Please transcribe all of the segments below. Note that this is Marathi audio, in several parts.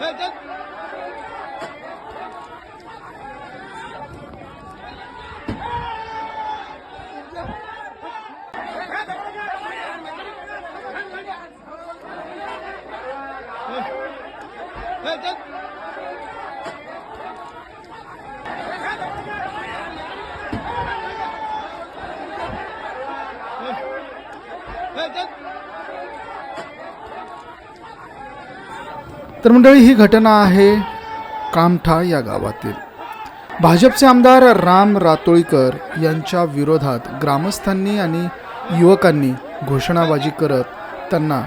هجد هجد هجد तर मंडळी ही घटना आहे कामठा या गावातील. भाजपचे आमदार राम रातोळीकर यांच्या विरोधात ग्रामस्थांनी आणि युवकांनी घोषणाबाजी करत त्यांना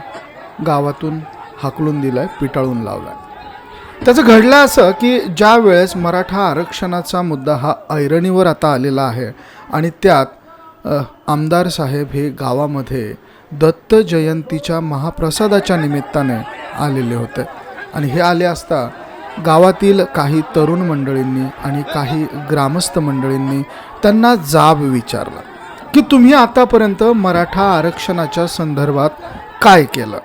गावातून हाकलून दिलाय पिटाळून लावलाय. त्याचं घडलं असं की ज्या वेळेस मराठा आरक्षणाचा मुद्दा हा ऐरणीवर आता आलेला आहे आणि त्यात आमदार साहेब हे गावामध्ये दत्त जयंतीच्या महाप्रसादाच्या निमित्ताने आलेले होते. आणि हे आले असता गावातील काही तरुण मंडळींनी आणि काही ग्रामस्थ मंडळींनी त्यांना जाब विचारला की तुम्ही आतापर्यंत मराठा आरक्षणाच्या संदर्भात काय केलं?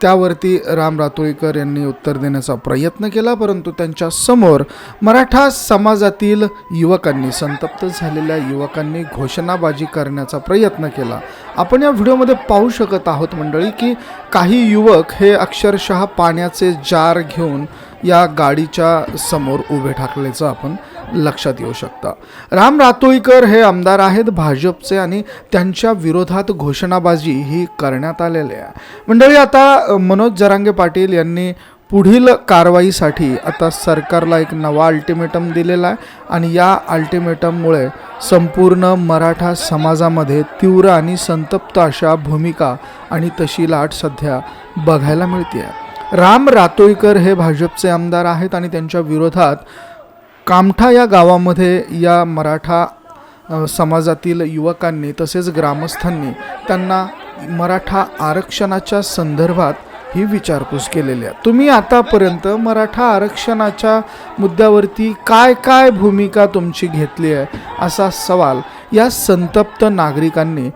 त्यावरती राम रातोळीकर यांनी उत्तर देण्याचा प्रयत्न केला परंतु त्यांच्यासमोर मराठा समाजातील युवकांनी संतप्त झालेल्या युवकांनी घोषणाबाजी करण्याचा प्रयत्न केला. आपण या व्हिडिओमध्ये पाहू शकत आहोत मंडळी की काही युवक हे अक्षरशः पाण्याचे जार घेऊन या गाडीच्या समोर उभे ठाकल्याचं आपण लक्षात येऊ शकता. राम रातोळीकर हे आमदार आहेत भाजपचे आणि त्यांच्या विरोधात घोषणाबाजी ही करण्यात आलेली आहे. मंडळी आता मनोज जरांगे पाटील यांनी पुढील कारवाईसाठी आता सरकारला एक नवा अल्टिमेटम दिलेला आहे आणि या अल्टिमेटममुळे संपूर्ण मराठा समाजामध्ये तीव्र आणि संतप्त अशा भूमिका आणि तशी लाट सध्या बघायला मिळते राम रातोळीकर हे भाजपचे आमदार आहेत आणि त्यांच्या विरोधात कामठा या गावामध्ये या मराठा समाजातील युवकांनी तसेच ग्रामस्थांनी त्यांना मराठा आरक्षणाच्या संदर्भात ही विचारपूस केलेली आहे. तुम्ही आतापर्यंत मराठा आरक्षणाच्या मुद्द्यावरती काय काय भूमिका तुमची घेतली आहे असा सवाल या संतप्त नागरिकांनी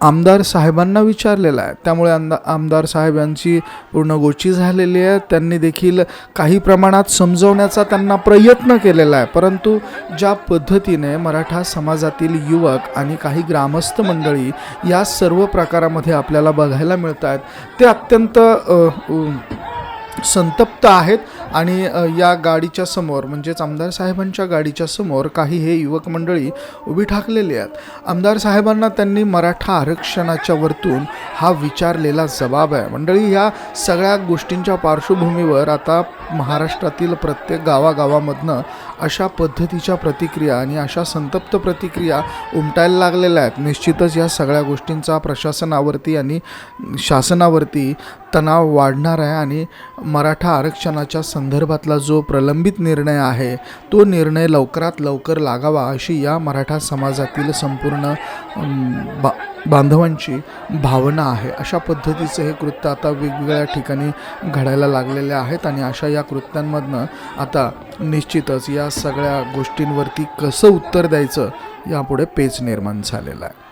आमदार साहेबांना विचारलेला आहे. त्यामुळे आमदा आमदार साहेबांची पूर्ण गोची झालेली आहे. त्यांनी देखील काही प्रमाणात समजवण्याचा त्यांना प्रयत्न केलेला आहे. परंतु ज्या पद्धतीने मराठा समाजातील युवक आणि काही ग्रामस्थ मंडळी या सर्व प्रकारामध्ये आपल्याला बघायला मिळत आहेत ते अत्यंत संतप्त आहेत. आणि या गाडीच्या समोर म्हणजेच आमदार साहेबांच्या गाडीच्या समोर काही हे युवक मंडळी उभी ठाकलेली आहेत. आमदार साहेबांना त्यांनी मराठा आरक्षणाच्या वरतून हा विचारलेला जबाब आहे. मंडळी ह्या सगळ्या गोष्टींच्या पार्श्वभूमीवर आता महाराष्ट्रातील प्रत्येक गावागावामधनं अशा पद्धतीच्या प्रतिक्रिया आणि अशा संतप्त प्रतिक्रिया उमटायला लागलेल्या आहेत. निश्चितच या सगळ्या गोष्टींचा प्रशासनावरती आणि शासनावरती तणाव वाढणार आहे आणि मराठा आरक्षणाच्या संदर्भातला जो प्रलंबित निर्णय आहे तो निर्णय लवकरात लवकर लागावा अशी या मराठा समाजातील संपूर्ण बा बांधवांची भावना आहे. अशा पद्धतीचं हे कृत्य आता वेगवेगळ्या ठिकाणी घडायला लागलेले आहेत आणि अशा या कृत्यांमधनं आता निश्चितच या सगळ्या गोष्टींवरती कसं उत्तर द्यायचं यापुढे पेच निर्माण झालेला आहे.